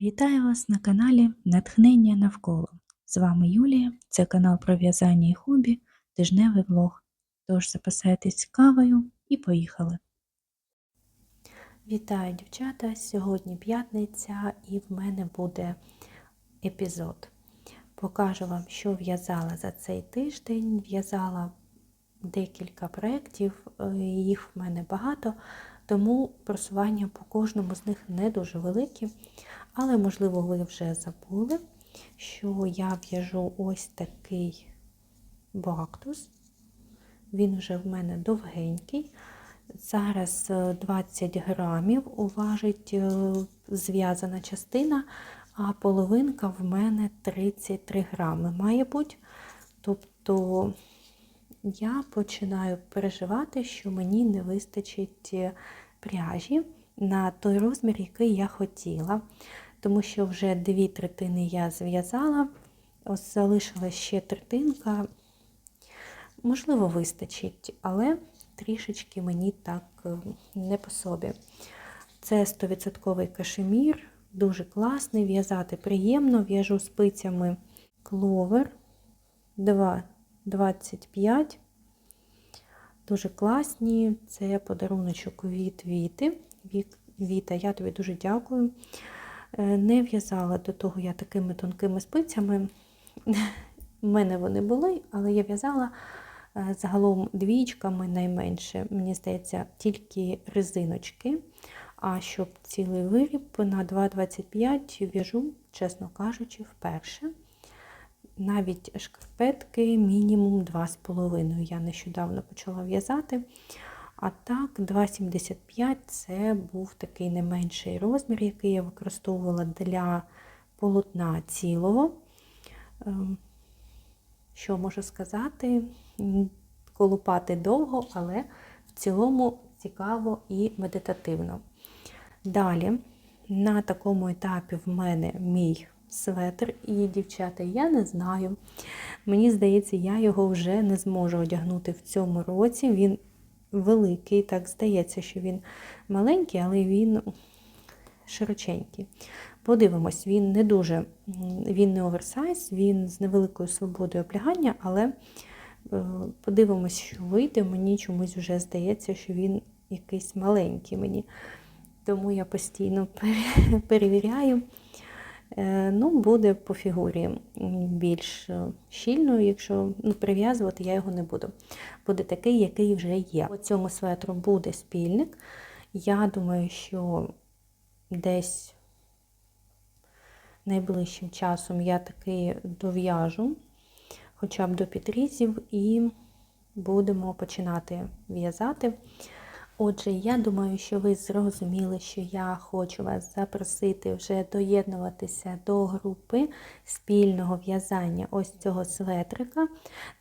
Вітаю вас на каналі Натхнення навколо. З вами Юлія, це канал про в'язання і хобі, тижневий влог. Тож запасайтесь кавою і поїхали. Вітаю, дівчата! Сьогодні п'ятниця і в мене буде епізод. Покажу вам, що в'язала за цей тиждень. В'язала декілька проєктів, е, їх в мене багато, тому просування по кожному з них не дуже великі. Але, можливо, ви вже забули, що я в'яжу ось такий бактус. Він вже в мене довгенький. Зараз 20 грамів уважить е, зв'язана частина, а половинка в мене 33 грами, має бути. Тобто я починаю переживати, що мені не вистачить е, пряжі на той розмір, який я хотіла тому що вже дві третини я зв'язала, ось залишилась ще третинка. Можливо, вистачить, але трішечки мені так е, не по собі. Це 100% кашемір, дуже класний, в'язати приємно, в'яжу спицями кловер 2,25. Дуже класні. Це подаруночок від Віти. Віта, я тобі дуже дякую. Е, не в'язала до того я такими тонкими спицями. У мене вони були, але я в'язала е, загалом двічками найменше, мені здається, тільки резиночки. А щоб цілий виріб на 2,25 в'яжу, чесно кажучи, вперше. Навіть шкарпетки мінімум 2,5. Я нещодавно почала в'язати. А так, 2,75 це був такий не менший розмір, який я використовувала для полотна цілого. Ем, що можу сказати? Колупати довго, але в цілому цікаво і медитативно. Далі, на такому етапі в мене мій светр, і, дівчата, я не знаю. Мені здається, я його вже не зможу одягнути в цьому році. Він великий, так здається, що він маленький, але він широченький. Подивимось, він не дуже, він не оверсайз, він з невеликою свободою облягання, але е, подивимось, що вийде. Мені чомусь вже здається, що він якийсь маленький мені. Тому я постійно перевіряю. Е, ну, буде по фігурі більш е, щільною, якщо ну, прив'язувати я його не буду. Буде такий, який вже є. У цьому светру буде спільник. Я думаю, що десь найближчим часом я таки дов'яжу хоча б до підрізів, і будемо починати в'язати. Отже, я думаю, що ви зрозуміли, що я хочу вас запросити вже доєднуватися до групи спільного в'язання ось цього светрика,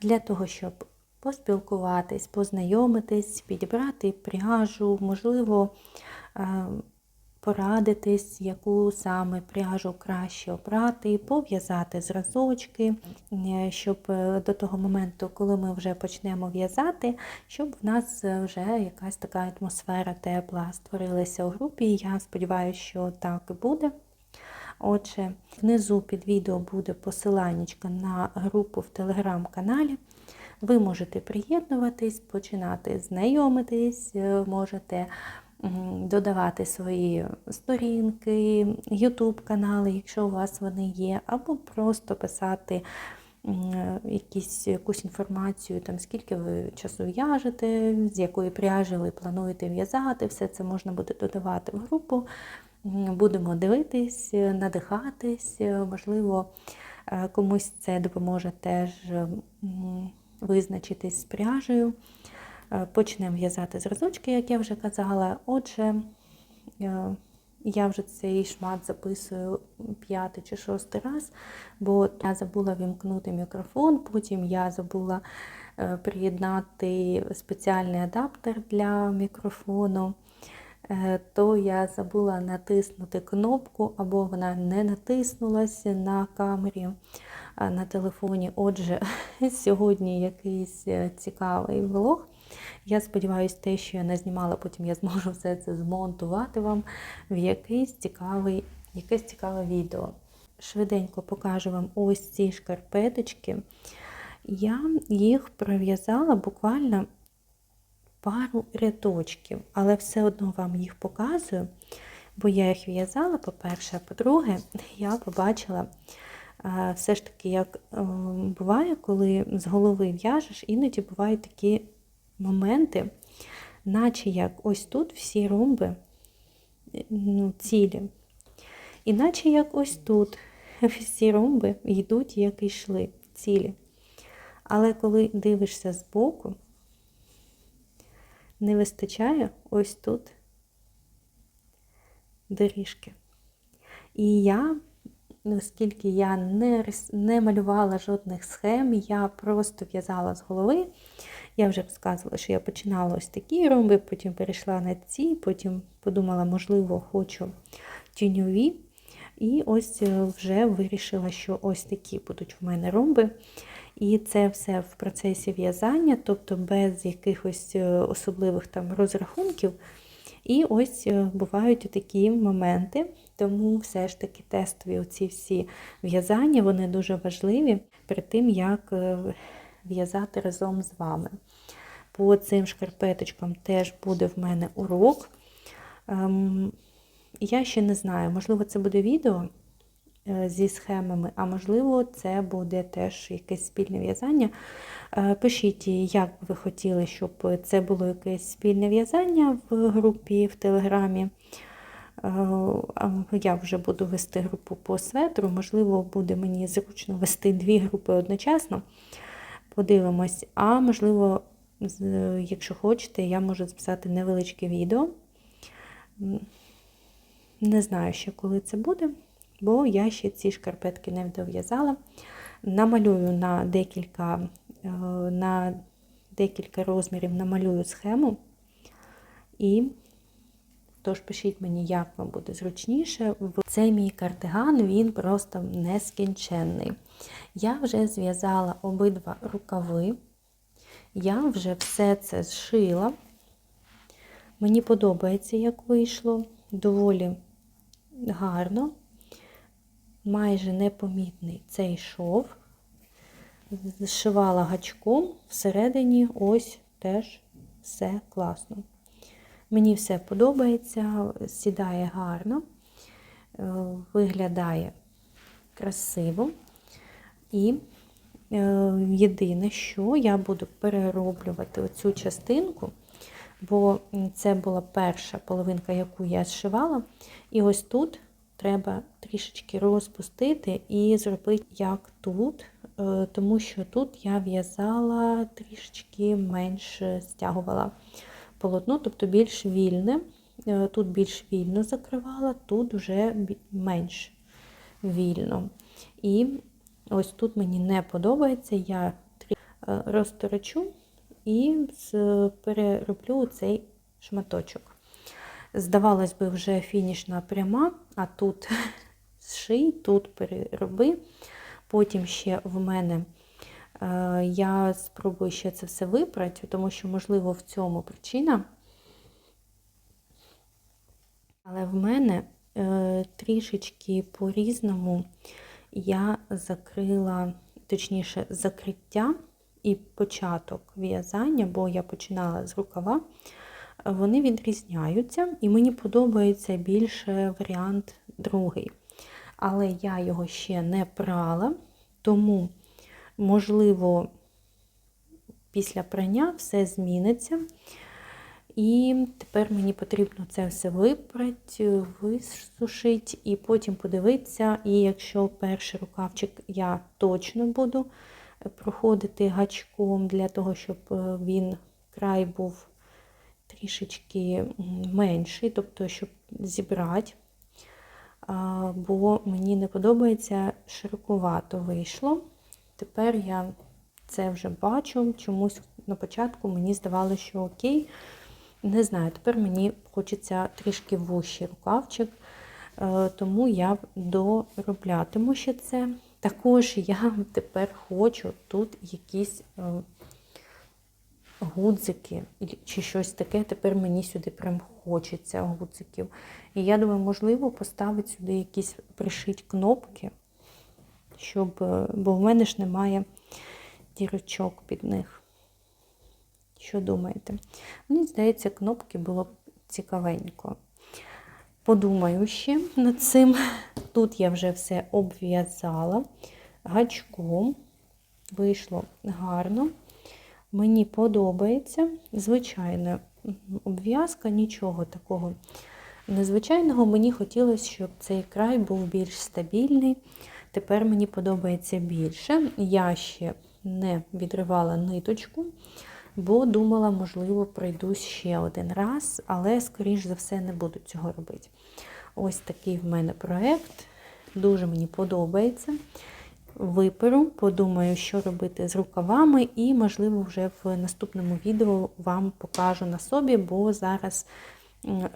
для того, щоб поспілкуватись, познайомитись, підібрати пряжу, можливо, ем, порадитись, яку саме пряжу краще обрати, пов'язати зразочки, е, щоб е, до того моменту, коли ми вже почнемо в'язати, щоб в нас вже якась така атмосфера тепла створилася у групі. Я сподіваюся, що так і буде. Отже, внизу під відео буде посилання на групу в телеграм-каналі. Ви можете приєднуватись, починати знайомитись, е, можете додавати свої сторінки, YouTube канали, якщо у вас вони є, або просто писати якісь, якусь інформацію, там, скільки ви часу в'яжете, з якої пряжі ви плануєте в'язати, все це можна буде додавати в групу. Будемо дивитись, надихатись, можливо, е, комусь це допоможе теж визначитись з пряжею. Е, почнемо в'язати зразочки, як я вже казала. Отже, е, я вже цей шмат записую п'ятий чи шостий раз, бо я забула вімкнути мікрофон, потім я забула е, приєднати спеціальний адаптер для мікрофону. То я забула натиснути кнопку, або вона не натиснулася на камері на телефоні. Отже, сьогодні якийсь цікавий влог. Я сподіваюся, те, що я не знімала, потім я зможу все це змонтувати вам в якийсь цікавий якесь цікаве відео. Швиденько покажу вам ось ці шкарпеточки. Я їх пров'язала буквально пару рядочків, але все одно вам їх показую, бо я їх в'язала, по-перше, а по-друге, я побачила е, все ж таки, як е, буває, коли з голови в'яжеш, іноді бувають такі моменти, наче як ось тут всі ромби ну, цілі. Іначе як ось тут всі ромби йдуть, як йшли, цілі. Але коли дивишся збоку, не вистачає ось тут доріжки. І я, оскільки я не, не малювала жодних схем, я просто в'язала з голови. Я вже сказала, що я починала ось такі ромби, потім перейшла на ці, потім подумала, можливо, хочу тюньові. І ось е, вже вирішила, що ось такі будуть в мене ромби. І це все в процесі в'язання, тобто без якихось е, особливих там розрахунків. І ось е, бувають такі моменти, тому все ж таки тестові оці всі в'язання, вони дуже важливі перед тим, як в'язати разом з вами. По цим шкарпеточкам теж буде в мене урок. Ем, я ще не знаю, можливо, це буде відео е, зі схемами, а можливо, це буде теж якесь спільне в'язання. Е, пишіть, як би ви хотіли, щоб це було якесь спільне в'язання в групі в Телеграмі. Е, я вже буду вести групу по светру, можливо, буде мені зручно вести дві групи одночасно. Подивимось, а можливо, якщо хочете, я можу записати невеличке відео. Не знаю ще, коли це буде, бо я ще ці шкарпетки не дов'язала. Намалюю на декілька е, на декілька розмірів, намалюю схему. І тож пишіть мені, як вам буде зручніше. Цей мій кардиган, він просто нескінченний. Я вже зв'язала обидва рукави, я вже все це зшила. Мені подобається, як вийшло, доволі гарно, майже непомітний цей шов. Зшивала гачком, всередині ось теж все класно. Мені все подобається, сідає гарно, е, виглядає красиво. І е, єдине, що я буду перероблювати оцю частинку, бо це була перша половинка, яку я зшивала. І ось тут треба трішечки розпустити і зробити як тут, е, тому що тут я в'язала трішечки менше стягувала полотно, тобто більш вільне. Е, тут більш вільно закривала, тут вже менш вільно. І ось тут мені не подобається, я е, розторочу і перероблю цей шматочок. Здавалось би, вже фінішна пряма, а тут зший, тут перероби. Потім ще в мене я спробую ще це все випрати, тому що, можливо, в цьому причина. Але в мене е, трішечки по-різному я закрила, точніше, закриття і початок в'язання, бо я починала з рукава, вони відрізняються, і мені подобається більше варіант другий. Але я його ще не прала, тому, можливо, після прання все зміниться. І тепер мені потрібно це все випрати, висушити і потім подивитися. І якщо перший рукавчик я точно буду проходити гачком для того, щоб е, він край був трішечки менший, тобто, щоб зібрати, бо мені не подобається, широкувато вийшло. Тепер я це вже бачу, чомусь на початку мені здавалося, що окей. Не знаю, тепер мені хочеться трішки вущий рукавчик, е, тому я дороблятиму ще це. Також я тепер хочу тут якісь е, гудзики чи щось таке. Тепер мені сюди прям хочеться гудзиків. І я думаю, можливо, поставити сюди якісь пришить кнопки, щоб, е, бо в мене ж немає дірочок під них. Що думаєте? Мені здається, кнопки було б цікавенько. Подумаю ще над цим. Тут я вже все обв'язала гачком. Вийшло гарно. Мені подобається. Звичайно, обв'язка, нічого такого незвичайного. Мені хотілося, щоб цей край був більш стабільний. Тепер мені подобається більше. Я ще не відривала ниточку, бо думала, можливо, пройдусь ще один раз, але, скоріш за все, не буду цього робити. Ось такий в мене проєкт. Дуже мені подобається. Виперу, подумаю, що робити з рукавами, і, можливо, вже в наступному відео вам покажу на собі, бо зараз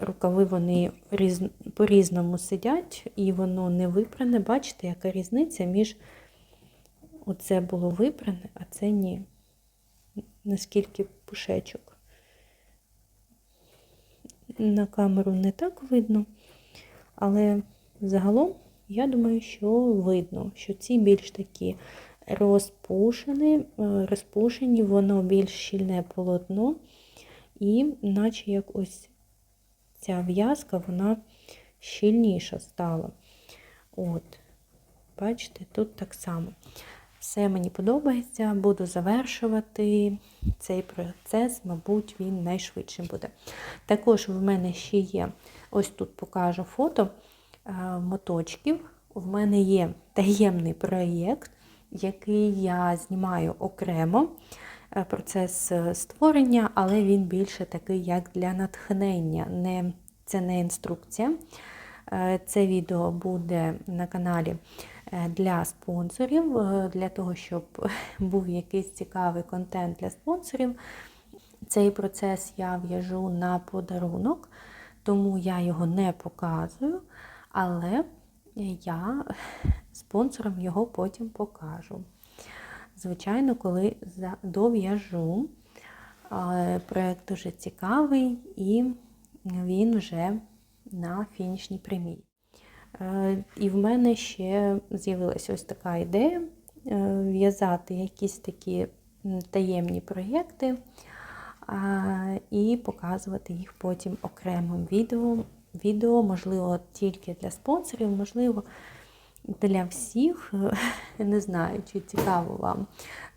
рукави вони різ... по-різному сидять, і воно не випране. Бачите, яка різниця між оце було випране, а це ні. Наскільки пушечок. На камеру не так видно, але загалом. Я думаю, що видно, що ці більш такі розпушені, е, розпушені, воно більш щільне полотно, і наче як ось ця в'язка, вона щільніша стала. От, бачите, тут так само. Все мені подобається, буду завершувати цей процес, мабуть, він найшвидшим буде. Також в мене ще є, ось тут покажу фото. Е, моточків. У мене є таємний проєкт, який я знімаю окремо. Е, процес е, створення, але він більше такий, як для натхнення. Не, Це не інструкція. Це відео буде на каналі для спонсорів, для того, щоб був якийсь цікавий контент для спонсорів. Цей процес я в'яжу на подарунок, тому я його не показую але я спонсорам його потім покажу. Звичайно, коли дов'яжу, проєкт дуже цікавий і він вже на фінішній прямій. Е, і в мене ще з'явилася ось така ідея е, в'язати якісь такі таємні проєкти і показувати їх потім окремим відео відео, можливо, тільки для спонсорів, можливо, для всіх. Не знаю, чи цікаво вам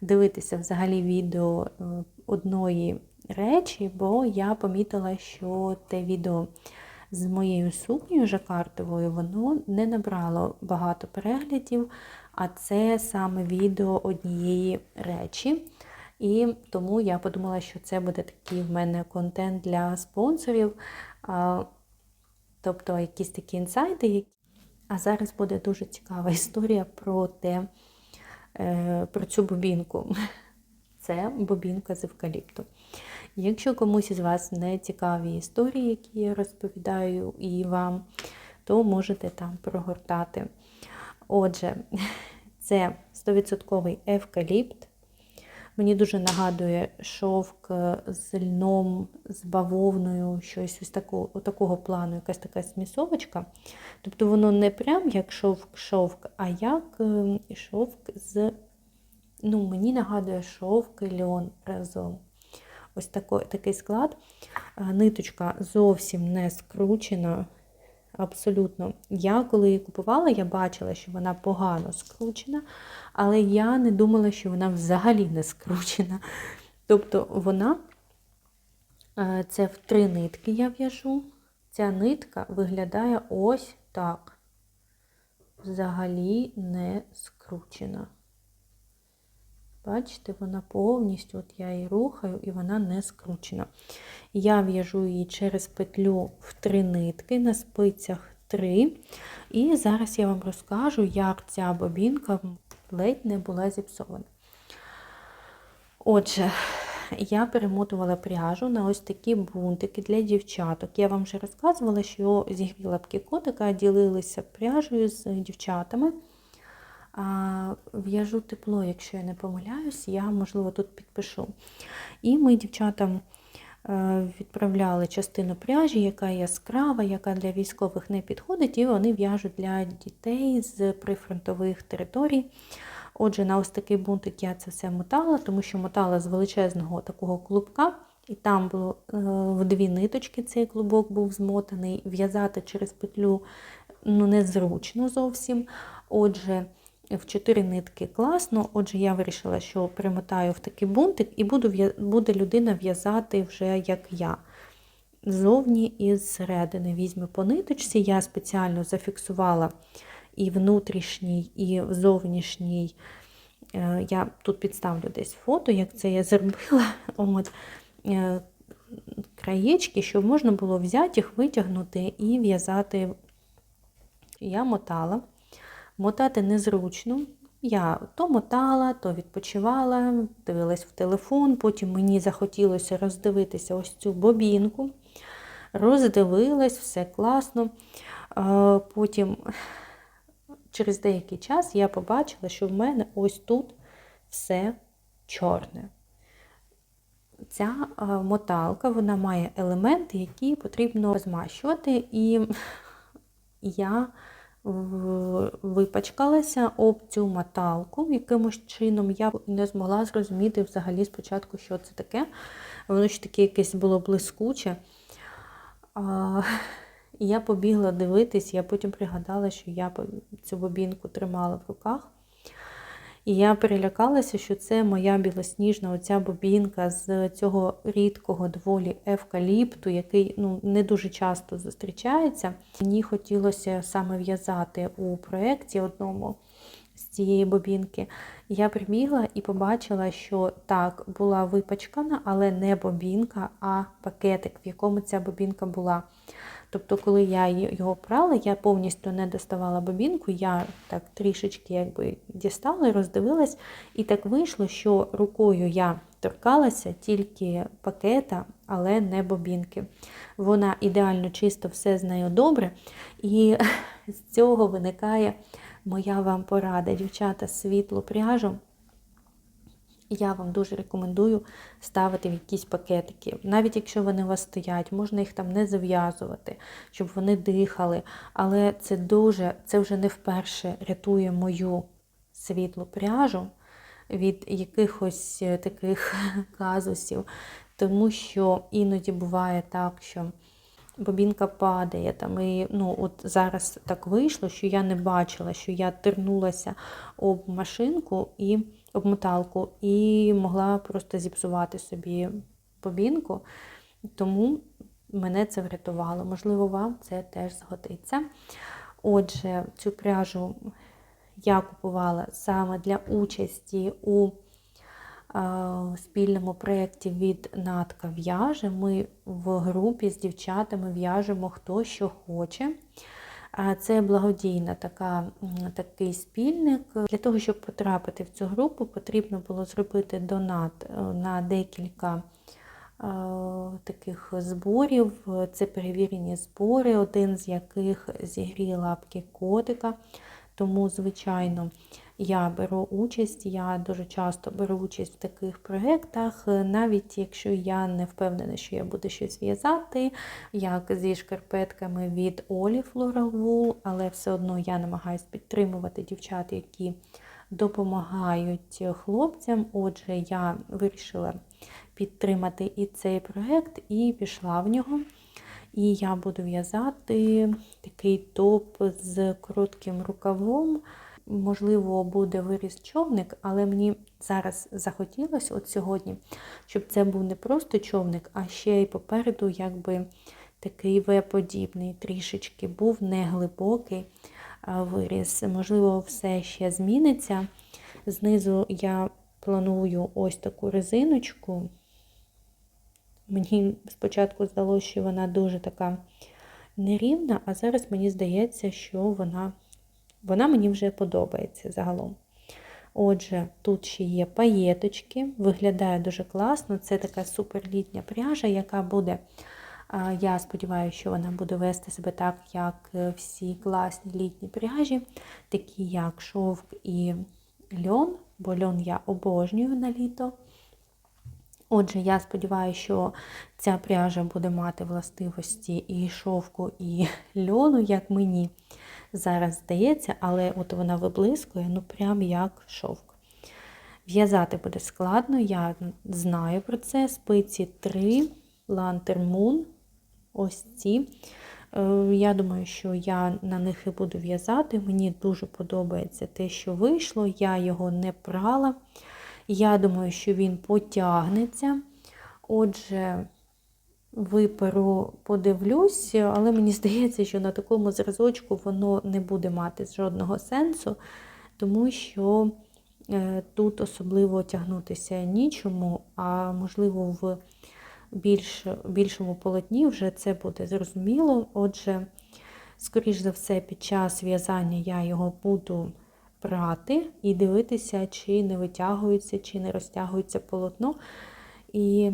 дивитися взагалі відео е, одної речі, бо я помітила, що те відео з моєю сукнею жакартовою, воно не набрало багато переглядів, а це саме відео однієї речі. І тому я подумала, що це буде такий в мене контент для спонсорів. Тобто якісь такі інсайди. А зараз буде дуже цікава історія про те, е, про цю бобінку. Це бобінка з евкаліпту. Якщо комусь із вас не цікаві історії, які я розповідаю і вам, то можете там прогортати. Отже, це 100% евкаліпт. Мені дуже нагадує шовк з льном, з бавовною, щось ось такого, такого плану, якась така смісовочка. Тобто воно не прям як шовк-шовк, а як ем, шовк з, ну, мені нагадує шовк і льон разом. Ось такий, такий склад. Ниточка зовсім не скручена. Абсолютно. Я коли її купувала, я бачила, що вона погано скручена, але я не думала, що вона взагалі не скручена. Тобто вона, е, це в три нитки я в'яжу. Ця нитка виглядає ось так. Взагалі не скручена. Бачите, вона повністю, от я її рухаю, і вона не скручена. Я в'яжу її через петлю в три нитки, на спицях 3. І зараз я вам розкажу, як ця бобінка ледь не була зіпсована. Отже, я перемотувала пряжу на ось такі бунтики для дівчаток. Я вам вже розказувала, що зігріла б котика, ділилися пряжею з дівчатами. В'яжу тепло, якщо я не помиляюсь, я, можливо, тут підпишу. І ми дівчатам е, відправляли частину пряжі, яка яскрава, яка для військових не підходить, і вони в'яжуть для дітей з прифронтових територій. Отже, на ось такий бунтик я це все мотала, тому що мотала з величезного такого клубка, і там було е, в дві ниточки цей клубок був змотаний. В'язати через петлю ну, незручно зовсім. Отже, в чотири нитки класно. Отже, я вирішила, що примотаю в такий бунтик, і буду, буде людина в'язати вже як я. Ззовні і зсередини візьму по ниточці. Я спеціально зафіксувала і внутрішній, і зовнішній. Е, Я тут підставлю десь фото, як це я зробила. От, е, краєчки, щоб можна було взяти їх, витягнути і в'язати. Я мотала. Мотати незручно. Я то мотала, то відпочивала, дивилась в телефон, потім мені захотілося роздивитися ось цю бобінку. Роздивилась, все класно. Е, Потім, через деякий час, я побачила, що в мене ось тут все чорне. Ця е, моталка вона має елементи, які потрібно змащувати, і я випачкалася об цю моталку. Якимось чином я не змогла зрозуміти взагалі спочатку, що це таке. Воно ж таке якесь було блискуче. А, я побігла дивитись, я потім пригадала, що я цю бобінку тримала в руках. І я перелякалася, що це моя білосніжна оця бобінка з цього рідкого доволі евкаліпту, який ну, не дуже часто зустрічається. Мені хотілося саме в'язати у проєкті одному з цієї бобінки. Я прибігла і побачила, що так, була випачкана, але не бобінка, а пакетик, в якому ця бобінка була. Тобто, коли я його прала, я повністю не доставала бобінку, я так трішечки якби дістала і роздивилась. І так вийшло, що рукою я торкалася тільки пакета, але не бобінки. Вона ідеально чисто, все з нею добре. І з цього виникає моя вам порада. Дівчата, світлу пряжу. Я вам дуже рекомендую ставити в якісь пакетики. Навіть якщо вони у вас стоять, можна їх там не зав'язувати, щоб вони дихали. Але це дуже, це вже не вперше рятує мою світлу пряжу від якихось е, таких казусів. Тому що іноді буває так, що бобінка падає. Там, і, ну, от зараз так вийшло, що я не бачила, що я тернулася об машинку і об моталку і могла просто зіпсувати собі бобінку. Тому мене це врятувало. Можливо, вам це теж згодиться. Отже, цю пряжу я купувала саме для участі у спільному проєкті від Натка в'яже. Ми в групі з дівчатами в'яжемо хто що хоче. Це благодійна така, такий спільник. Для того, щоб потрапити в цю групу, потрібно було зробити донат е, на декілька е, таких зборів. Це перевірені збори, один з яких зігріє лапки котика. Тому, звичайно, я беру участь, я дуже часто беру участь в таких проєктах, навіть якщо я не впевнена, що я буду щось в'язати, як зі шкарпетками від Олі Floral але все одно я намагаюся підтримувати дівчат, які допомагають хлопцям. Отже, я вирішила підтримати і цей проєкт, і пішла в нього. І я буду в'язати такий топ з коротким рукавом. Можливо, буде виріс човник, але мені зараз захотілося от сьогодні, щоб це був не просто човник, а ще й попереду якби такий В-подібний, трішечки був не глибокий виріс. Можливо, все ще зміниться. Знизу я планую ось таку резиночку. Мені спочатку здалося, що вона дуже така нерівна, а зараз мені здається, що вона, вона мені вже подобається загалом. Отже, тут ще є паєточки, виглядає дуже класно. Це така суперлітня пряжа, яка буде Я сподіваюся, що вона буде вести себе так, як е, всі класні літні пряжі, такі як шовк і льон, бо льон я обожнюю на літо. Отже, я сподіваюся, що ця пряжа буде мати властивості і шовку, і льону, як мені зараз здається, але от вона виблискує, ну прям як шовк. В'язати буде складно, я знаю про це. Спиці 3, Lantern Moon, ось ці. Е, Я думаю, що я на них і буду в'язати. Мені дуже подобається те, що вийшло. Я його не прала. Я думаю, що він потягнеться. Отже, виперу подивлюсь, але мені здається, що на такому зразочку воно не буде мати жодного сенсу, тому що е, тут особливо тягнутися нічому, а можливо, в більш, більшому полотні вже це буде зрозуміло. Отже, скоріш за все, під час в'язання я його буду прати і дивитися, чи не витягується, чи не розтягується полотно. І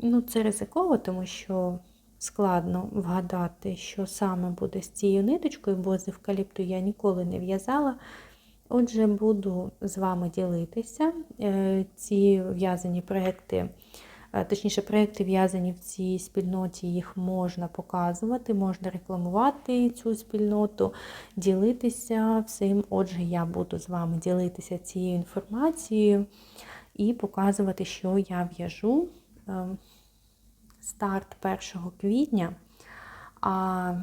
ну, це ризиково, тому що складно вгадати, що саме буде з цією ниточкою, бо з евкаліпту я ніколи не в'язала. Отже, буду з вами ділитися. Е, ці в'язані проекти, точніше, проекти в'язані в цій спільноті, їх можна показувати, можна рекламувати цю спільноту, ділитися всім. Отже, я буду з вами ділитися цією інформацією і показувати, що я в'яжу. Е, старт 1 квітня, а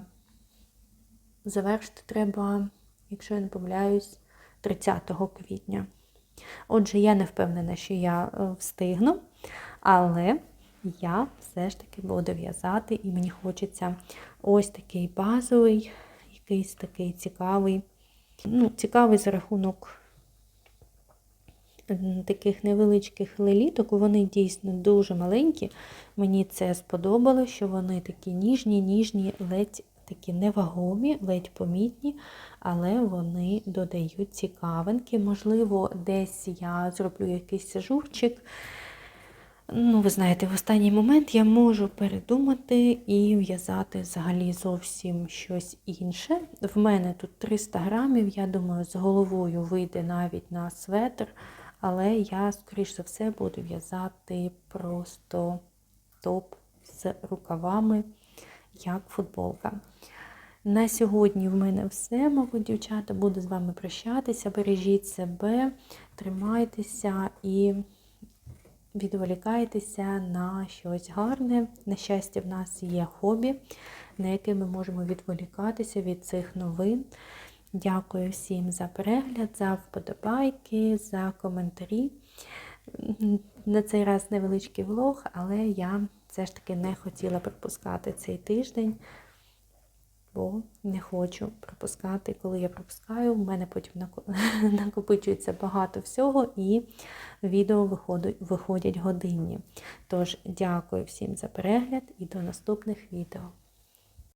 завершити треба, якщо я не помиляюсь, 30 квітня. Отже, я не впевнена, що я е, встигну, але я все ж таки буду в'язати, і мені хочеться ось такий базовий, якийсь такий цікавий, ну, цікавий за рахунок таких невеличких леліток, вони дійсно дуже маленькі. Мені це сподобалось, що вони такі ніжні, ніжні, ледь такі невагомі, ледь помітні, але вони додають цікавинки. Можливо, десь я зроблю якийсь журчик. Ну, ви знаєте, в останній момент я можу передумати і в'язати взагалі зовсім щось інше. В мене тут 300 грамів, я думаю, з головою вийде навіть на светр, але я, скоріш за все, буду в'язати просто топ з рукавами, як футболка. На сьогодні в мене все, мабуть, дівчата. Буду з вами прощатися. Бережіть себе, тримайтеся і відволікайтеся на щось гарне. На щастя, в нас є хобі, на яке ми можемо відволікатися від цих новин. Дякую всім за перегляд, за вподобайки, за коментарі. На цей раз невеличкий влог, але я все ж таки не хотіла пропускати цей тиждень, бо не хочу пропускати. Коли я пропускаю, в мене потім накопичується багато всього, і відео виходять годинні. Тож, дякую всім за перегляд і до наступних відео.